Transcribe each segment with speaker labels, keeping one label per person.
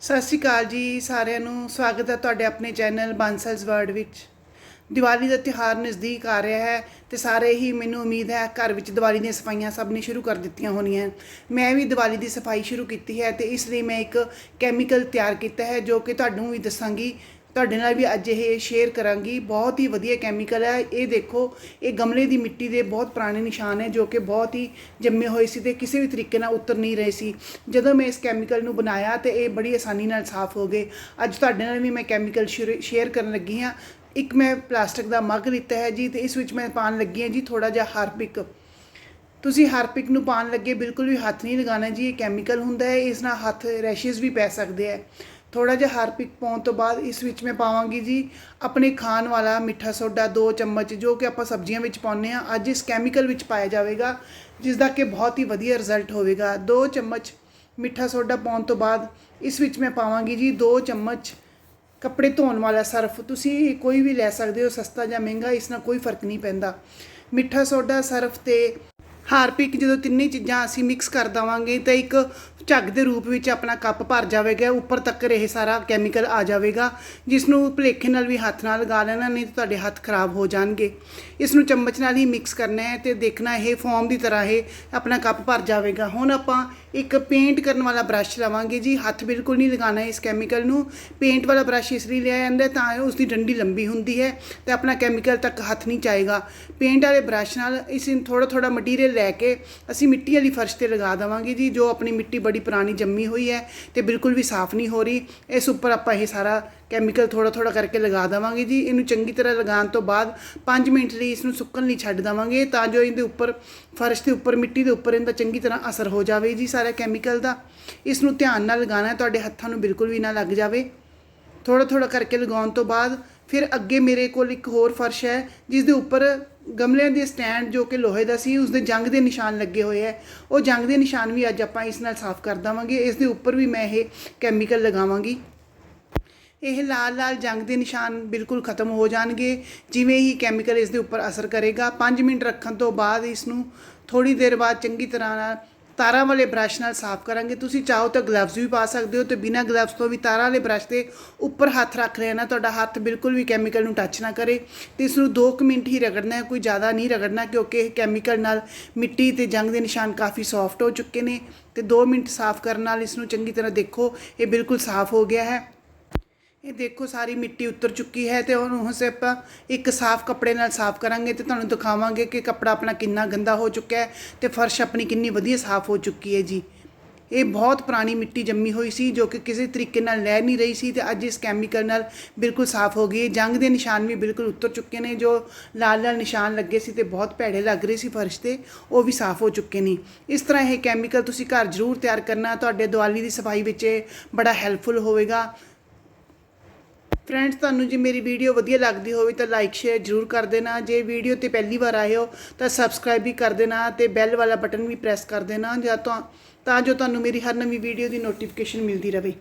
Speaker 1: ਸਤਿ ਸ਼੍ਰੀ ਅਕਾਲ ਜੀ, ਸਾਰਿਆਂ ਨੂੰ ਸਵਾਗਤ ਹੈ ਤੁਹਾਡੇ ਆਪਣੇ ਚੈਨਲ ਬਾਂਸਲਸ ਵਰਡ ਵਿੱਚ। ਦੀਵਾਲੀ ਦਾ ਤਿਉਹਾਰ ਨਜ਼ਦੀਕ ਆ ਰਿਹਾ ਹੈ ਤੇ ਸਾਰੇ ਹੀ ਮੈਨੂੰ ਉਮੀਦ ਹੈ ਘਰ ਵਿੱਚ ਦੀਵਾਲੀ ਦੀਆਂ ਸਫਾਈਆਂ ਸਭ ਨੇ ਸ਼ੁਰੂ ਕਰ ਦਿੱਤੀਆਂ ਹੋਣੀਆਂ। ਮੈਂ ਵੀ ਦੀਵਾਲੀ ਦੀ ਸਫ਼ਾਈ ਸ਼ੁਰੂ ਕੀਤੀ ਹੈ ਤੇ ਇਸ ਲਈ ਮੈਂ ਇੱਕ ਕੈਮੀਕਲ ਤਿਆਰ ਕੀਤਾ ਹੈ ਜੋ ਕਿ ਤੁਹਾਨੂੰ ਵੀ ਦੱਸਾਂਗੀ। ਤੁਹਾਡੇ ਨਾਲ ਵੀ ਅੱਜ ਇਹ ਸ਼ੇਅਰ ਕਰਾਂਗੀ। ਬਹੁਤ ਹੀ ਵਧੀਆ ਕੈਮੀਕਲ ਹੈ। ਇਹ ਦੇਖੋ, ਇਹ ਗਮਲੇ ਦੀ ਮਿੱਟੀ ਦੇ ਬਹੁਤ ਪੁਰਾਣੇ ਨਿਸ਼ਾਨ ਹੈ ਜੋ ਕਿ ਬਹੁਤ ਹੀ ਜੰਮੇ ਹੋਏ ਸੀ ਤੇ ਕਿਸੇ ਵੀ ਤਰੀਕੇ ਨਾਲ ਉਤਰ ਨਹੀਂ ਰਹੇ ਸੀ। ਜਦੋਂ ਮੈਂ ਇਸ ਕੈਮੀਕਲ ਨੂੰ ਬਣਾਇਆ ਤੇ ਇਹ ਬੜੀ ਆਸਾਨੀ ਨਾਲ ਸਾਫ਼ ਹੋ ਗਏ। ਅੱਜ ਤੁਹਾਡੇ ਨਾਲ ਵੀ ਮੈਂ ਕੈਮੀਕਲ ਸ਼ੇਅਰ ਕਰਨ ਲੱਗੀ ਹਾਂ। ਇੱਕ ਮੈਂ ਪਲਾਸਟਿਕ ਦਾ ਮੱਗ ਲਿੱਤਾ ਹੈ ਜੀ ਤੇ ਇਸ ਵਿੱਚ ਮੈਂ ਪਾਣ ਲੱਗੀ ਹਾਂ ਜੀ ਥੋੜਾ ਜਿਹਾ ਹਾਰਪਿਕ। ਤੁਸੀਂ ਹਾਰਪਿਕ ਨੂੰ ਪਾਣ ਲੱਗੇ ਬਿਲਕੁਲ ਵੀ ਹੱਥ ਨਹੀਂ ਲਗਾਉਣਾ ਜੀ। ਇਹ ਕੈਮੀਕਲ ਹੁੰਦਾ ਹੈ। ਇਸ ਨਾਲ ਹੱਥ ਰੈਸ਼ਸ ਵੀ ਪੈ ਸਕਦੇ ਆ ਥੋੜਾ ਜਿਹਾ ਹਾਰਪਿਕ ਪਾਉਣ ਤੋਂ ਬਾਅਦ ਇਸ ਵਿੱਚ ਮੈਂ ਪਾਵਾਂਗੀ ਜੀ ਆਪਣੇ ਖਾਣ ਵਾਲਾ ਮਿੱਠਾ ਸੋਡਾ 2 ਚਮਚ, ਜੋ ਕਿ ਆਪਾਂ ਸਬਜ਼ੀਆਂ ਵਿੱਚ ਪਾਉਂਦੇ ਆ ਅੱਜ ਇਸ ਕੈਮੀਕਲ ਵਿੱਚ ਪਾਇਆ ਜਾਵੇਗਾ ਜਿਸ ਦਾ ਕਿ ਬਹੁਤ ਹੀ ਵਧੀਆ ਰਿਜ਼ਲਟ ਹੋਵੇਗਾ। 2 ਚਮਚ ਮਿੱਠਾ ਸੋਡਾ ਪਾਉਣ ਤੋਂ ਬਾਅਦ ਇਸ ਵਿੱਚ ਮੈਂ ਪਾਵਾਂਗੀ ਜੀ 2 ਚਮਚ ਕੱਪੜੇ ਧੋਣ ਵਾਲਾ ਸਰਫ। ਤੁਸੀਂ ਕੋਈ ਵੀ ਲੈ ਸਕਦੇ ਹੋ, ਸਸਤਾ ਜਾਂ ਮਹਿੰਗਾ, ਇਸ ਨਾਲ ਕੋਈ ਫ਼ਰਕ ਨਹੀਂ ਪੈਂਦਾ। ਮਿੱਠਾ ਸੋਡਾ ਸਰਫ ਤੇ ਹਾਰਪਿਕ ਜਦੋਂ ਤਿੰਨੇ ਚੀਜ਼ਾਂ ਅਸੀਂ ਮਿਕਸ ਕਰ ਦਵਾਂਗੇ ਤਾਂ ਇੱਕ ਝੱਗ ਦੇ ਰੂਪ ਵਿੱਚ ਆਪਣਾ ਕੱਪ ਭਰ ਜਾਵੇਗਾ, ਉੱਪਰ ਤੱਕ ਇਹ ਸਾਰਾ ਕੈਮੀਕਲ ਆ ਜਾਵੇਗਾ ਜਿਸ ਨੂੰ ਭਲੇਖੇ ਨਾਲ ਵੀ ਹੱਥ ਨਾਲ ਲਗਾ ਲੈਣਾ, ਨਹੀਂ ਤਾਂ ਤੁਹਾਡੇ ਹੱਥ ਖਰਾਬ ਹੋ ਜਾਣਗੇ। ਇਸ ਨੂੰ ਚਮਚ ਨਾਲ ਹੀ ਮਿਕਸ ਕਰਨਾ ਹੈ ਤੇ ਦੇਖਣਾ ਇਹ ਫੋਮ ਦੀ ਤਰ੍ਹਾਂ ਇਹ ਆਪਣਾ ਕੱਪ ਭਰ ਜਾਵੇਗਾ। ਹੁਣ ਆਪਾਂ ਇੱਕ ਪੇਂਟ ਕਰਨ ਵਾਲਾ ਬ੍ਰਸ਼ ਲਵਾਂਗੇ ਜੀ, ਹੱਥ ਬਿਲਕੁਲ ਨਹੀਂ ਲਗਾਉਣਾ ਇਸ ਕੈਮੀਕਲ ਨੂੰ। ਪੇਂਟ ਵਾਲਾ ਬ੍ਰਸ਼ ਇਸ ਲਈ ਲਿਆ ਜਾਂਦਾ ਤਾਂ ਉਸ ਦੀ ਡੰਡੀ ਲੰਬੀ ਹੁੰਦੀ ਹੈ ਤੇ ਆਪਣਾ ਕੈਮੀਕਲ ਤੱਕ ਹੱਥ ਨਹੀਂ ਚਾਏਗਾ। ਪੇਂਟ ਵਾਲੇ ਬ੍ਰਸ਼ ਨਾਲ ਇਸ ਨੂੰ ਥੋੜਾ ਥੋੜਾ ਮਟੀਰੀਅਲ ਲੈ ਕੇ ਅਸੀਂ ਮਿੱਟੀ ਵਾਲੀ ਫਰਸ਼ ਤੇ ਲਗਾ ਦੇਵਾਂਗੇ ਜੀ, ਜੋ ਆਪਣੀ ਮਿੱਟੀ ਬੜੀ ਪੁਰਾਣੀ ਜੰਮੀ ਹੋਈ ਹੈ ਤੇ ਬਿਲਕੁਲ ਵੀ ਸਾਫ਼ ਨਹੀਂ ਹੋ ਰਹੀ। ਇਸ ਉੱਪਰ ਆਪਾਂ ਇਹ ਸਾਰਾ ਕੈਮੀਕਲ ਥੋੜਾ ਥੋੜਾ ਕਰਕੇ ਲਗਾ ਦੇਵਾਂਗੇ ਜੀ। ਇਹਨੂੰ ਚੰਗੀ ਤਰ੍ਹਾਂ ਲਗਾਉਣ ਤੋਂ ਬਾਅਦ 5 ਮਿੰਟ ਲਈ ਇਸ ਨੂੰ ਸੁੱਕਣ ਲਈ ਛੱਡ ਦੇਵਾਂਗੇ, ਤਾਂ ਜੋ ਇਹਦੇ ਉੱਪਰ ਫਰਸ਼ ਦੇ ਉੱਪਰ, ਮਿੱਟੀ ਦੇ ਉੱਪਰ ਇਹਦਾ ਚੰਗੀ ਤਰ੍ਹਾਂ ਅਸਰ ਹੋ ਜਾਵੇ ਜੀ ਸਾਰਾ ਕੈਮੀਕਲ ਦਾ। ਇਸ ਨੂੰ ਧਿਆਨ ਨਾਲ ਲਗਾਉਣਾ ਹੈ ਤੁਹਾਡੇ ਹੱਥਾਂ ਨੂੰ ਬਿਲਕੁਲ ਵੀ ਨਾ ਲੱਗ ਜਾਵੇ। ਥੋੜਾ ਥੋੜਾ ਕਰਕੇ ਲਗਾਉਣ ਤੋਂ ਬਾਅਦ ਫਿਰ ਅੱਗੇ ਮੇਰੇ ਕੋਲ ਇੱਕ ਹੋਰ ਫਰਸ਼ ਹੈ ਜਿਸ ਦੇ ਉੱਪਰ ਗਮਲਿਆਂ ਦੇ ਸਟੈਂਡ ਜੋ ਕਿ ਲੋਹੇ ਦਾ ਸੀ ਉਸ ਦੇ ਜੰਗ ਦੇ ਨਿਸ਼ਾਨ ਲੱਗੇ ਹੋਏ ਹੈ। ਉਹ ਜੰਗ ਦੇ ਨਿਸ਼ਾਨ ਵੀ ਅੱਜ ਆਪਾਂ ਇਸ ਨਾਲ ਸਾਫ਼ ਕਰ ਦਵਾਂਗੇ। ਇਸ ਦੇ ਉੱਪਰ ਵੀ ਮੈਂ ਇਹ ਕੈਮੀਕਲ ਲਗਾਵਾਂਗੀ। ਇਹ ਲਾਲ ਲਾਲ ਜੰਗ ਦੇ ਨਿਸ਼ਾਨ ਬਿਲਕੁਲ ਖਤਮ ਹੋ ਜਾਣਗੇ। ਜਿਵੇਂ ਹੀ ਕੈਮੀਕਲ ਇਸ ਦੇ ਉੱਪਰ ਅਸਰ ਕਰੇਗਾ। 5 ਮਿੰਟ ਰੱਖਣ ਤੋਂ ਬਾਅਦ ਇਸ ਨੂੰ ਥੋੜੀ ਦੇਰ ਬਾਅਦ ਚੰਗੀ ਤਰ੍ਹਾਂ ਨਾਲ ਤਾਰਾਂ ਵਾਲੇ ਬ੍ਰਸ਼ ਨਾਲ ਸਾਫ਼ ਕਰਾਂਗੇ। ਤੁਸੀਂ ਚਾਹੋ ਤਾਂ ਗਲਵਜ਼ ਵੀ ਪਾ ਸਕਦੇ ਹੋ ਤੇ ਬਿਨਾਂ ਗਲਵਜ਼ ਤੋਂ ਵੀ ਤਾਰਾਂ ਵਾਲੇ ਬ੍ਰਸ਼ ਦੇ ਉੱਪਰ ਹੱਥ ਰੱਖ ਲੈਣਾ ਤੁਹਾਡਾ ਹੱਥ ਬਿਲਕੁਲ ਵੀ ਕੈਮੀਕਲ ਨੂੰ ਟੱਚ ਨਾ ਕਰੇ। ਤੇ ਇਸ ਨੂੰ 2 ਮਿੰਟ ਹੀ ਰਗੜਨਾ ਹੈ, ਕੋਈ ਜ਼ਿਆਦਾ ਨਹੀਂ ਰਗੜਨਾ, ਕਿਉਂਕਿ ਇਹ ਕੈਮੀਕਲ ਨਾਲ ਮਿੱਟੀ ਤੇ ਜੰਗ ਦੇ ਨਿਸ਼ਾਨ ਕਾਫੀ ਸੌਫਟ ਹੋ ਚੁੱਕੇ ਨੇ। ਤੇ 2 ਮਿੰਟ ਸਾਫ਼ ਕਰਨ ਨਾਲ ਇਸ ਨੂੰ ਚੰਗੀ ਤਰ੍ਹਾਂ ਦੇਖੋ, ਇਹ ਬਿਲਕੁਲ ਸਾਫ਼ ਹੋ ਗਿਆ ਹੈ। ਇਹ ਦੇਖੋ, ਸਾਰੀ ਮਿੱਟੀ ਉਤਰ ਚੁੱਕੀ ਹੈ ਤੇ ਉਹਨੂੰ ਹੁਣ ਆਪਾਂ ਇੱਕ ਸਾਫ਼ ਕੱਪੜੇ ਨਾਲ ਸਾਫ਼ ਕਰਾਂਗੇ ਤੇ ਤੁਹਾਨੂੰ ਦਿਖਾਵਾਂਗੇ ਕਿ ਕੱਪੜਾ ਆਪਣਾ ਕਿੰਨਾ ਗੰਦਾ ਹੋ ਚੁੱਕਾ ਹੈ ਤੇ ਫਰਸ਼ ਆਪਣੀ ਕਿੰਨੀ ਵਧੀਆ ਸਾਫ਼ ਹੋ ਚੁੱਕੀ ਹੈ ਜੀ। ਇਹ ਬਹੁਤ ਪੁਰਾਣੀ ਮਿੱਟੀ ਜੰਮੀ ਹੋਈ ਸੀ ਜੋ ਕਿ ਕਿਸੇ ਤਰੀਕੇ ਨਾਲ ਲੈ ਨਹੀਂ ਰਹੀ ਸੀ ਤੇ ਅੱਜ ਇਸ ਕੈਮੀਕਲ ਨਾਲ ਬਿਲਕੁਲ ਸਾਫ਼ ਹੋ ਗਈ ਹੈ। ਜੰਗ ਦੇ ਨਿਸ਼ਾਨ ਵੀ ਬਿਲਕੁਲ ਉਤਰ ਚੁੱਕੇ ਨੇ, ਜੋ ਲਾਲ ਲਾਲ ਨਿਸ਼ਾਨ ਲੱਗੇ ਸੀ ਤੇ ਬਹੁਤ ਭੈੜੇ ਲੱਗ ਰਹੇ ਸੀ ਫਰਸ਼ ਤੇ, ਉਹ ਵੀ ਸਾਫ਼ ਹੋ ਚੁੱਕੇ ਨੇ। ਇਸ ਤਰ੍ਹਾਂ ਇਹ ਕੈਮੀਕਲ ਤੁਸੀਂ ਘਰ ਜ਼ਰੂਰ ਤਿਆਰ ਕਰਨਾ, ਤੁਹਾਡੇ ਦੀਵਾਲੀ ਦੀ ਸਫ਼ਾਈ ਵਿੱਚ ਇਹ ਬੜਾ ਹੈਲਪਫੁਲ ਹੋਵੇਗਾ। ਫਰੈਂਡਸ ਤੁਹਾਨੂੰ ਜੇ ਮੇਰੀ ਵੀਡੀਓ ਵਧੀਆ ਲੱਗਦੀ ਹੋਵੇ ਤਾਂ ਲਾਈਕ ਸ਼ੇਅਰ ਜ਼ਰੂਰ ਕਰ ਦੇਣਾ। ਜੇ ਵੀਡੀਓ ਤੇ ਪਹਿਲੀ ਵਾਰ ਆਏ ਹੋ ਤਾਂ ਸਬਸਕ੍ਰਾਈਬ ਵੀ ਕਰ ਦੇਣਾ ਤੇ ਬੈਲ ਵਾਲਾ ਬਟਨ ਵੀ ਪ੍ਰੈਸ ਕਰ ਦੇਣਾ ਜਾਂ ਤਾਂ ਜੋ ਤੁਹਾਨੂੰ ਮੇਰੀ ਹਰ ਨਵੀਂ ਵੀਡੀਓ ਦੀ ਨੋਟੀਫਿਕੇਸ਼ਨ ਮਿਲਦੀ ਰਹੇ।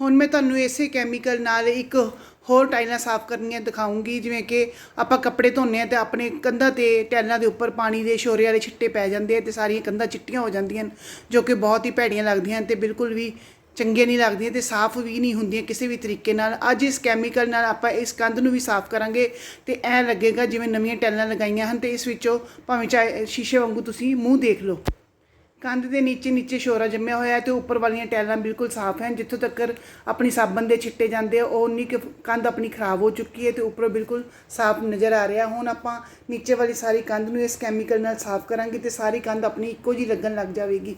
Speaker 1: ਹੁਣ ਮੈਂ ਤੁਹਾਨੂੰ ਇਸੇ ਕੈਮੀਕਲ ਨਾਲ ਇੱਕ ਹੋਰ ਟਾਈਲਾਂ ਸਾਫ਼ ਕਰਨੀਆਂ ਦਿਖਾਉਂਗੀ, ਜਿਵੇਂ ਕਿ ਆਪਾਂ ਕੱਪੜੇ ਧੋਨੇ ਆ ਤੇ ਆਪਣੇ ਕੰਧਾਂ ਤੇ ਟਾਈਲਾਂ ਦੇ ਉੱਪਰ ਪਾਣੀ ਦੇ ਸ਼ੋਰੇ ਵਾਲੇ ਛਿੱਟੇ ਪੈ ਜਾਂਦੇ ਆ ਤੇ ਸਾਰੀਆਂ ਕੰਧਾਂ ਚਿੱਟੀਆਂ ਹੋ ਜਾਂਦੀਆਂ ਜੋ ਕਿ ਬਹੁਤ ਹੀ ਭੈੜੀਆਂ ਲੱਗਦੀਆਂ ਤੇ ਬਿਲਕੁਲ ਵੀ ਚੰਗੀਆਂ ਨਹੀਂ ਲੱਗਦੀਆਂ ਤੇ ਸਾਫ਼ ਵੀ ਨਹੀਂ ਹੁੰਦੀਆਂ ਕਿਸੇ ਵੀ ਤਰੀਕੇ ਨਾਲ। ਅੱਜ ਇਸ ਕੈਮੀਕਲ ਨਾਲ ਆਪਾਂ ਇਸ ਕੰਧ ਨੂੰ ਵੀ ਸਾਫ਼ ਕਰਾਂਗੇ ਤੇ ਐ ਲੱਗੇਗਾ ਜਿਵੇਂ ਨਵੀਆਂ ਟੈਲਾਂ ਲਗਾਈਆਂ ਹਨ ਤੇ ਇਸ ਵਿੱਚੋਂ ਭਾਵੇਂ ਚਾਹੇ ਸ਼ੀਸ਼ੇ ਵਾਂਗੂ ਤੁਸੀਂ ਮੂੰਹ ਦੇਖ ਲਓ। ਕੰਧ ਦੇ ਨੀਚੇ ਨੀਚੇ ਸ਼ੋਰਾ ਜੰਮਿਆ ਹੋਇਆ ਹੈ ਤੇ ਉੱਪਰ ਵਾਲੀਆਂ ਟੈਲਾਂ ਬਿਲਕੁਲ ਸਾਫ਼ ਹਨ। ਜਿੱਥੋਂ ਤੱਕ ਆਪਣੀ ਸਾਬਣ ਦੇ ਛਿੱਟੇ ਜਾਂਦੇ ਆ, ਉਹ ਉਨੀ ਕੁ ਕੰਧ ਆਪਣੀ ਖਰਾਬ ਹੋ ਚੁੱਕੀ ਹੈ ਤੇ ਉੱਪਰੋਂ ਬਿਲਕੁਲ ਸਾਫ਼ ਨਜ਼ਰ ਆ ਰਿਹਾ। ਹੁਣ ਆਪਾਂ ਨੀਚੇ ਵਾਲੀ ਸਾਰੀ ਕੰਧ ਨੂੰ ਇਸ ਕੈਮੀਕਲ ਨਾਲ ਸਾਫ਼ ਕਰਾਂਗੇ ਤੇ ਸਾਰੀ ਕੰਧ ਆਪਣੀ ਇੱਕੋ ਜੀ ਲੱਗਣ ਲੱਗ ਜਾਵੇਗੀ।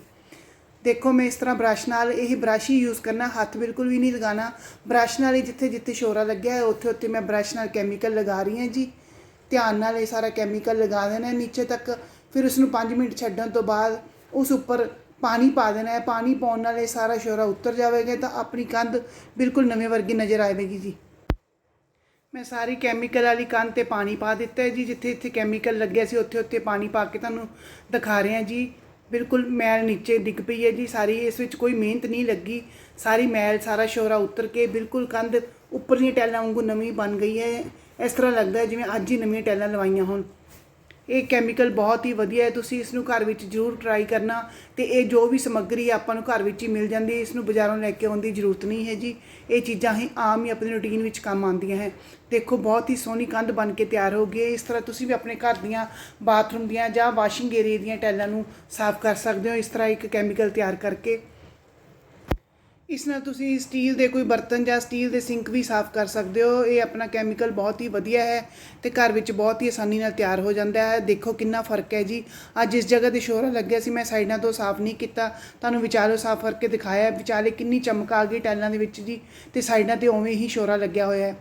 Speaker 1: ਦੇਖੋ ਮੈਂ ਇਸ ਤਰ੍ਹਾਂ ਬ੍ਰਸ਼ ਨਾਲ ਇਹ ਬ੍ਰਸ਼ ਹੀ ਯੂਜ਼ ਕਰਨਾ, ਹੱਥ ਬਿਲਕੁਲ ਵੀ ਨਹੀਂ ਲਗਾਉਣਾ। ਬ੍ਰਸ਼ ਨਾਲ ਹੀ ਜਿੱਥੇ ਜਿੱਥੇ ਸ਼ੋਰਾ ਲੱਗਿਆ ਹੈ, ਉੱਥੇ ਉੱਥੇ ਮੈਂ ਬ੍ਰਸ਼ ਨਾਲ ਕੈਮੀਕਲ ਲਗਾ ਰਹੀ ਹਾਂ ਜੀ। ਧਿਆਨ ਨਾਲ ਇਹ ਸਾਰਾ ਕੈਮੀਕਲ ਲਗਾ ਦੇਣਾ ਹੈ, ਨੀਚੇ ਤੱਕ। ਫਿਰ ਉਸ ਨੂੰ 5 ਮਿੰਟ ਛੱਡਣ ਤੋਂ ਬਾਅਦ ਉਸ ਉੱਪਰ ਪਾਣੀ ਪਾ ਦੇਣਾ ਹੈ। ਪਾਣੀ ਪਾਉਣ ਨਾਲ ਇਹ ਸਾਰਾ ਸ਼ੋਰਾ ਉੱਤਰ ਜਾਵੇਗਾ, ਤਾਂ ਆਪਣੀ ਕੰਧ ਬਿਲਕੁਲ ਨਵੇਂ ਵਰਗੀ ਨਜ਼ਰ ਆਵੇਗੀ ਜੀ। ਮੈਂ ਸਾਰੀ ਕੈਮੀਕਲ ਵਾਲੀ ਕੰਧ ਤੇ ਪਾਣੀ ਪਾ ਦਿੱਤਾ ਹੈ ਜੀ। ਜਿੱਥੇ ਜਿੱਥੇ ਕੈਮੀਕਲ ਲੱਗਿਆ ਸੀ, ਉੱਥੇ ਉੱਥੇ ਪਾਣੀ ਪਾ ਕੇ ਤੁਹਾਨੂੰ ਦਿਖਾ ਰਹੇ ਹਾਂ ਜੀ। ਬਿਲਕੁਲ ਮੈਲ ਨੀਚੇ ਡਿੱਗ ਪਈ ਹੈ ਜੀ, ਸਾਰੀ ਇਸ ਵਿੱਚ ਕੋਈ ਮਿਹਨਤ ਨਹੀਂ ਲੱਗੀ। ਸਾਰੀ ਮੈਲ, ਸਾਰਾ ਸ਼ੋਰਾ ਉਤਰ ਕੇ ਬਿਲਕੁਲ ਕੰਧ ਉੱਪਰਲੀਆਂ ਟੈਲਾਂ ਵਾਂਗੂ ਨਵੀਂ ਬਣ ਗਈ ਹੈ। ਇਸ ਤਰ੍ਹਾਂ ਲੱਗਦਾ ਜਿਵੇਂ ਅੱਜ ਹੀ ਨਵੀਆਂ ਟੈਲਾਂ ਲਵਾਈਆਂ ਹੋਣ। ਇਹ ਕੈਮੀਕਲ ਬਹੁਤ ਹੀ ਵਧੀਆ ਹੈ, ਤੁਸੀਂ ਇਸ ਨੂੰ ਘਰ ਵਿੱਚ ਜ਼ਰੂਰ ਟਰਾਈ ਕਰਨਾ ਤੇ ਇਹ ਜੋ ਵੀ ਸਮੱਗਰੀ ਆਪਾਂ ਨੂੰ ਘਰ ਵਿੱਚ ਹੀ ਮਿਲ ਜਾਂਦੀ ਹੈ ਇਸ ਨੂੰ ਬਾਜ਼ਾਰੋਂ ਲੈ ਕੇ ਆਉਣ ਦੀ ਜ਼ਰੂਰਤ ਨਹੀਂ ਹੈ ਜੀ। ਇਹ ਚੀਜ਼ਾਂ ਹੀ ਆਮ ਹੀ ਆਪਣੀ ਰੁਟੀਨ ਵਿੱਚ ਕੰਮ ਆਉਂਦੀਆਂ ਹੈ। ਦੇਖੋ, ਬਹੁਤ ਹੀ ਸੋਹਣੀ ਕੰਧ ਬਣ ਕੇ ਤਿਆਰ ਹੋ ਗਈ ਹੈ। ਇਸ ਤਰ੍ਹਾਂ ਤੁਸੀਂ ਵੀ ਆਪਣੇ ਘਰ ਦੀਆਂ ਬਾਥਰੂਮ ਦੀਆਂ ਜਾਂ ਵਾਸ਼ਿੰਗ ਏਰੀਆ ਦੀਆਂ ਟੈਲਾਂ ਨੂੰ ਸਾਫ਼ ਕਰ ਸਕਦੇ ਹੋ। ਇਸ ਤਰ੍ਹਾਂ ਇੱਕ ਕੈਮੀਕਲ ਤਿਆਰ ਕਰਕੇ ਇਸ ਨਾਲ ਤੁਸੀਂ ਸਟੀਲ ਦੇ ਕੋਈ ਬਰਤਨ ਜਾਂ ਸਟੀਲ ਦੇ ਸਿੰਕ ਵੀ ਸਾਫ਼ ਕਰ ਸਕਦੇ ਹੋ। ਇਹ ਆਪਣਾ ਕੈਮੀਕਲ ਬਹੁਤ ਹੀ ਵਧੀਆ ਹੈ ਤੇ ਘਰ ਵਿੱਚ ਬਹੁਤ ਹੀ ਆਸਾਨੀ ਨਾਲ ਤਿਆਰ ਹੋ ਜਾਂਦਾ ਹੈ। ਦੇਖੋ ਕਿੰਨਾ ਫ਼ਰਕ ਹੈ ਜੀ। ਅੱਜ ਇਸ ਜਗ੍ਹਾ ਤੇ ਸ਼ੋਰਾ ਲੱਗਿਆ ਸੀ, ਮੈਂ ਸਾਈਡਾਂ ਤੋਂ ਸਾਫ਼ ਨਹੀਂ ਕੀਤਾ। ਤੁਹਾਨੂੰ ਵਿਚਾਰੋਂ ਸਾਫ਼ ਕਰਕੇ ਦਿਖਾਇਆ ਵਿਚਾਲੇ ਕਿੰਨੀ ਚਮਕ ਆ ਗਈ ਟਾਈਲਾਂ ਦੇ ਵਿੱਚ ਜੀ। ਤੇ ਸਾਈਡਾਂ ਤੇ ਉਵੇਂ ਹੀ ਸ਼ੋਰਾ ਲੱਗਿਆ ਹੋਇਆ ਹੈ।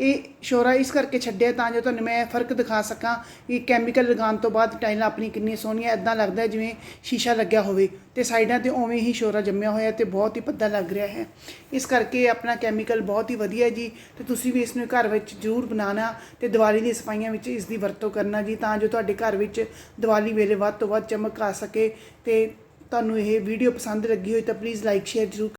Speaker 1: ਇਹ ਸ਼ੋਰਾ ਇਸ ਕਰਕੇ ਛੱਡਿਆ ਤਾਂ ਜੋ ਤੁਹਾਨੂੰ ਮੈਂ ਫ਼ਰਕ ਦਿਖਾ ਸਕਾਂ ਕਿ ਕੈਮੀਕਲ ਲਗਾਉਣ ਤੋਂ ਬਾਅਦ ਟਾਈਲਾਂ ਆਪਣੀ ਕਿੰਨੀ ਸੋਹਣੀਆਂ ਇਦਾਂ ਲੱਗਦਾ ਜਿਵੇਂ ਸ਼ੀਸ਼ਾ ਲੱਗਿਆ ਹੋਵੇ। ਤੇ ਸਾਈਡਾਂ ਤੇ ਉਵੇਂ ਹੀ ਸ਼ੋਰਾ ਜੰਮਿਆ ਹੋਇਆ ਤੇ ਬਹੁਤ ਹੀ ਪੱਦਾ ਲੱਗ ਰਿਹਾ ਹੈ। ਇਸ ਕਰਕੇ ਆਪਣਾ ਕੈਮੀਕਲ ਬਹੁਤ ਹੀ ਵਧੀਆ ਜੀ। ਤੇ ਤੁਸੀਂ ਵੀ ਇਸ ਨੂੰ ਘਰ ਵਿੱਚ ਜ਼ਰੂਰ ਬਣਾਉਣਾ ਤੇ ਦੀਵਾਲੀ ਦੀ ਸਫਾਈਆਂ ਵਿੱਚ ਇਸ ਦੀ ਵਰਤੋਂ ਕਰਨਾ ਜੀ, ਤਾਂ ਜੋ ਤੁਹਾਡੇ ਘਰ ਵਿੱਚ ਦੀਵਾਲੀ ਵੇਲੇ ਵੱਧ ਤੋਂ ਵੱਧ ਚਮਕ ਆ ਸਕੇ। ਤੇ ਤੁਹਾਨੂੰ ਇਹ ਵੀਡੀਓ ਪਸੰਦ ਲੱਗੀ ਹੋਈ ਤਾਂ ਪਲੀਜ਼ ਲਾਈਕ ਸ਼ੇਅਰ ਜ਼ਰੂਰ